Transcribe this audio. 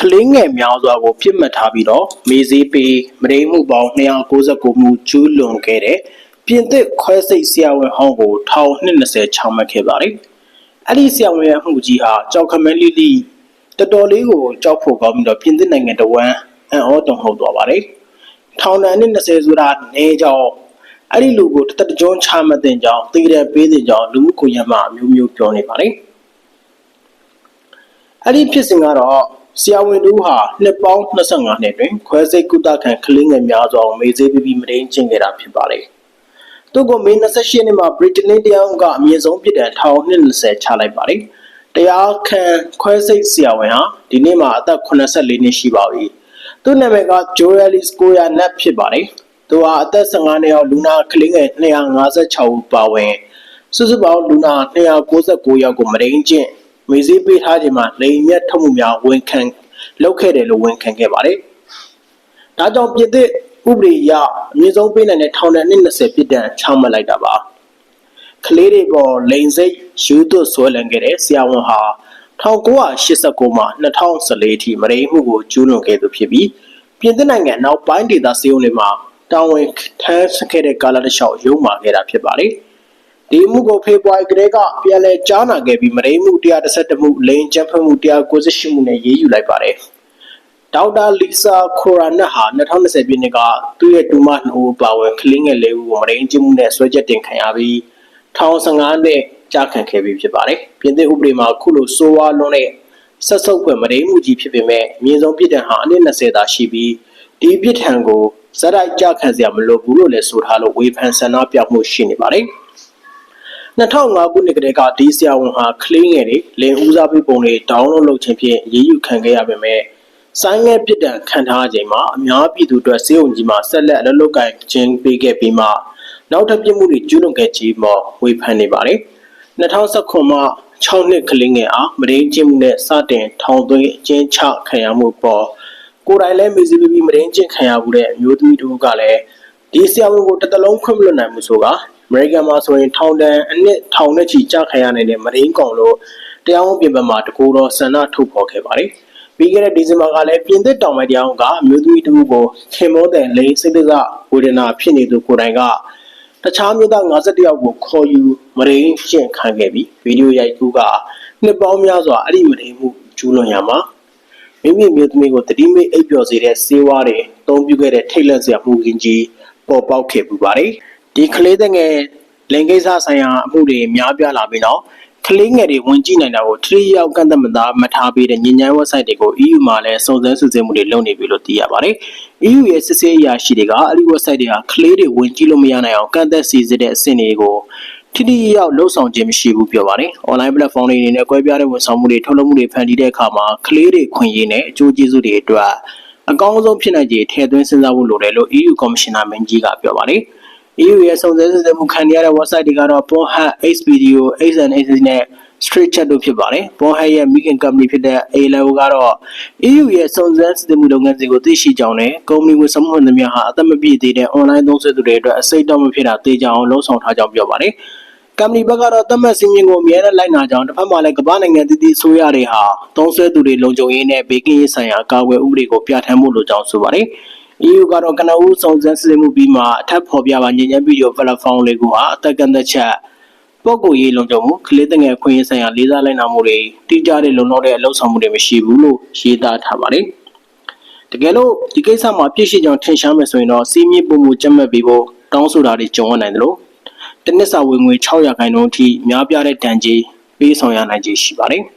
ကလေးငယ်များစွာကိုပြစ်မှတ်ထားပြီးတော့မေးစေးပေးမရိမှုပေါင်း299မှုကျူးလွန်ခဲ့တဲ့ပြင်သစ်ခွဲစိတ်ဆရာဝန်ဟောင်းကိုထောင်20ချမှတ်ခဲ့ပါတယ်။အဲ့ဒီဆရာဝန်ရဲ့အမှုကြီးဟာကြောက်ခမဲလိလိတော်တော်လေးကိုကြောက်ဖို့ကောင်းပြီးတော့ပြင်သစ်နိုင်ငံတဝမ်းအံ့ဩတုန်လှုပ်သွားပါတယ်။ထောင်ဒဏ်နဲ့20ဆိုတာနေကြောင်းအဲ့ဒီလူကိုတသက်တကြွချမှတ်တဲ့ကြောင်းတည်တယ်ပေးတဲ့ကြောင်းလူမှုကွန်ရက်မှာအမျိုးမျိုးပြောနေပါတယ်။အဲ့ဒီဖြစ်စဉ်ကတော့ ဆရာဝန်တို့ဟာနှစ်ပေါင်း25နှစ်တွင်ခွဲစိတ်ကုသခံကလေးငယ်များစွာကိုမေးစေးပြီးပြီးမတိန်ကျင့်ခဲ့တာဖြစ်ပါတယ်။သူ့ကိုမေ28နှစ်မှာဗြိတိန်တရားကအမြင့်ဆုံးပြစ်ဒဏ်ထောင်20ချလိုက်ပါတယ်။တရားခံခွဲစိတ်ဆရာဝန်ဟာဒီနေ့မှာအသက်84နှစ်ရှိပါပြီ။သူ့နာမည်က Joelis Koya Nat ဖြစ်ပါတယ်။သူဟာအသက်15နှစ်အောက်လူနာကလေးငယ်256ဦးပါဝင်စုစုပေါင်းလူနာ296ယောက်ကိုမတိန်ကျင့် မေးစေးပေးထားခြင်းမှာလိန်မြတ်ထုတ်မှုများဝန်ခံလုပ်ခဲ့တယ်လို့ဝန်ခံခဲ့ပါတယ်။ဒါကြောင့်ပြည်သစ်ဥပဒေအရအမြင့်ဆုံးပေးနိုင်တဲ့ထောင်ဒဏ်နှစ်20ပြစ်ဒဏ်ချမှတ်လိုက်တာပါ။ကလေးတွေပေါ်လိန်စိတ်ယူသွဆွဲလန်းခဲ့တဲ့ဆရာဝန်ဟာ1989မှာ2014အထိမရိမှုကိုကျူးလွန်ခဲ့သူဖြစ်ပြီးပြင်သစ်နိုင်ငံနောက်ပိုင်းဒေသစေုံတွေမှာတာဝန်ထမ်းဆောင်ခဲ့တဲ့ကာလတစ်လျှောက်ရုံးမာခဲ့တာဖြစ်ပါတယ်။ ဒီမှုကိုဖေဖော်ဝါရီကတည်းကပြန်လည်ကြားနာခဲ့ပြီးမရိမှု117မှုလိန်ကျန်းဖတ်မှု198မှုနဲ့ရေးယူလိုက်ပါတယ်။ဒေါက်တာလီဆာခိုရာနက်ဟာ2020ပြည့်နှစ်ကသူ့ရဲ့တူမနှိုးပါဝင်ကလင်းငယ်လေးဦးကိုမရိကျင်းမှုနဲ့ဆွဲချက်တင်ခံရပြီးထောင်15နှစ်ကြာခံခဲ့ပြီးဖြစ်ပါတယ်။ပြင်သစ်ဥပဒေမှာခုလိုဆိုးဝါးလွန်းတဲ့ဆက်ဆုပ်ဖွယ်မရိမှုကြီးဖြစ်ပေမဲ့အမြင့်ဆုံးပြစ်ဒဏ်ဟာအနည်း20သာရှိပြီးဒီပြစ်ဒဏ်ကိုဇက်တိုက်ကြခံစရာမလိုဘူးလို့လည်းဆိုထားလို့ဝေဖန်ဆန္ဒပြမှုရှိနေပါတယ်။ 2005ခုနှစ်ကတည်းကဒီဆရာဝန်ဟာကလင်းငယ်တွေလင်ဦးစားပေးပုံတွေဒေါင်းလုလုပ်ခြင်းဖြင့်ရေးယူခံခဲ့ရပေမဲ့ဆိုင်းငယ်ပြစ်ဒဏ်ခံထားချိန်မှာအများပြည်သူအတွက်စေုံကြီးမှာဆက်လက်အလုပ်လုပ်ကိုင်ခြင်းပေးခဲ့ပြီးမှနောက်ထပ်ပြစ်မှုတွေကျူးလွန်ခဲ့ခြင်းမှာဝေဖန်နေပါတယ်။2019မှာ6နှစ်ကလေးငယ်အားမရင်းချင်းမှုနဲ့စတင်ထောင်သွင်းအကျဉ်းချခံရမှုပေါ်ကိုယ်တိုင်လည်းမေစီပီပီမရင်းချင်းခံရမှုတဲ့အမျိုးသမီးတို့ကလည်း ဒီဆရာဝန်ကိုတစ်တလုံးခွင့်မလွတ်နိုင်ဘူးဆိုကအမေရိကန်မှာဆိုရင်ထောင်ဒဏ်အနှစ်ထောင်နဲ့ချီကြာခံရနိုင်တဲ့မရင်းကောင်လို့တရားဝင်ပြင်ပမှာတကူတော့ဆန္ဒထုတ်ဖော်ခဲ့ပါတယ်။ပြီးခဲ့တဲ့ဒီဇင်ဘာကလည်းပြင်သစ်တောင်ပိုင်းတရားဝင်ကအမျိုးသမီးတူကိုခင်မောတဲ့လိန်စိတ်တကဝေဒနာဖြစ်နေသူကိုယ်တိုင်ကတခြားမြို့သား51ယောက်ကိုခေါ်ယူမရင်းရှင်းခံခဲ့ပြီးဗီဒီယိုရိုက်ကူးကနှစ်ပေါင်းများစွာအဲ့ဒီမရင်းမှုကျူးလွန်ရမှာမိမိမျိုးသမီးကိုတတိမိတ်အိပ်ပျော်စေတဲ့စေဝါးတွေအသုံးပြုခဲ့တဲ့ထိတ်လန့်စရာမှုကင်းကြီး ပေါ်ပေါက်ခဲ့ပူပါတယ်ဒီကလေးတဲ့ငယ်လင်ကိစ္စဆိုင်ရာအမှုတွေများပြားလာပြီးတော့ကလေးငယ်တွေဝင်ကြည့်နိုင်တာကိုထရီရောက်ကန့်သက်မသားမထားပေးတဲ့ညဉ့်ညမ်း website တွေကို EU မှာလည်းစုံစမ်းစစ်ဆေးမှုတွေလုပ်နေပြီလို့သိရပါတယ်။ EU ရဲ့စစ်ဆေးအရာရှိတွေကအဲ့ဒီ website တွေဟာကလေးတွေဝင်ကြည့်လို့မရနိုင်အောင်ကန့်သက်စီစစ်တဲ့အဆင့်တွေကိုထိထိရောက်လှုပ်ဆောင်ခြင်းမရှိဘူးပြောပါတယ်။ online platform တွေအနေနဲ့ကွဲပြားတဲ့ဝန်ဆောင်မှုတွေထုတ်လုပ်မှုတွေဖန်တီးတဲ့အခါမှာကလေးတွေခွင့်ရင်းနဲ့အကျိုးကျေးဇူးတွေအတွက် အကောင်းဆုံးဖြစ်နိုင်ခြေထည့်သွင်းစဉ်းစားဖို့လိုတယ်လို့ EU Commissioner မင်းကြီးကပြောပါတယ်။ EU ရဲ့စုံစမ်းစစ်ဆေးမှုခံရတဲ့ website တွေကတော့ Pornhub, Xvideo, X&X နဲ့ Straight Chat တို့ဖြစ်ပါတယ်။ Pornhub ရဲ့မိခင် company ဖြစ်တဲ့ A-Level ကတော့ EU ရဲ့စုံစမ်းစစ်ဆေးမှုလုပ်ငန်းစဉ်ကိုသိရှိကြောင်းနဲ့ ကုမ္ပဏီဝန်ဆောင်မှုသမားဟာ အသက်မပြည့်သေးတဲ့ online သုံးစွဲသူတွေအတွက်အစိတ်တော့မဖြစ်တာသိကြအောင်လှုံ့ဆော်ထားကြောင်း ပြောပါတယ်။ ကမ္ပဏီဘက်ကတော့သတ်မှတ်စည်းမျဉ်းကိုအမြဲတမ်းလိုက်နာကြောင်းတစ်ဖက်မှာလည်းကမ္ဘာနိုင်ငံတည်တည်ဆိုရတွေဟာသုံးစွဲသူတွေလုံခြုံရေးနဲ့ဘေးကင်းရေးဆိုင်ရာကာကွယ်ဥပဒေကိုပြဋ္ဌာန်းမှုလိုကြောင်းဆိုပါတယ်။ EU ကတော့ကနဦးစုံစမ်းစစ်ဆေးမှုပြီးမှအထက်ဖော်ပြပါညဉ့်ညမ်းဗီဒီယိုပလက်ဖောင်းတွေကိုဟာအသက်ကန့်သက်ချက်ပုဂ္ဂိုလ်ရေးလုံခြုံမှုကလေးငယ်ခွင့်ရေးဆိုင်ရာလေးစားလိုက်နာမှုတွေတိကျတဲ့လုံလောက်တဲ့အလုပ်ဆောင်မှုတွေမရှိဘူးလို့ရေးသားထားပါတယ်။တကယ်လို့ဒီကိစ္စမှာပြည့်ရှိကြောင်းထင်ရှားမယ်ဆိုရင်တော့စီးမြင့်ပုံမှုကြက်မှတ်ပြီးဖို့တောင်းဆိုတာတွေကြုံရနိုင်တယ်လို့ တနစ်စာဝင်ငွေ600ခိုင်နှုန်းအထိများပြားတဲ့တန်ကြီးပေးဆောင်ရနိုင်ခြေရှိပါတယ်။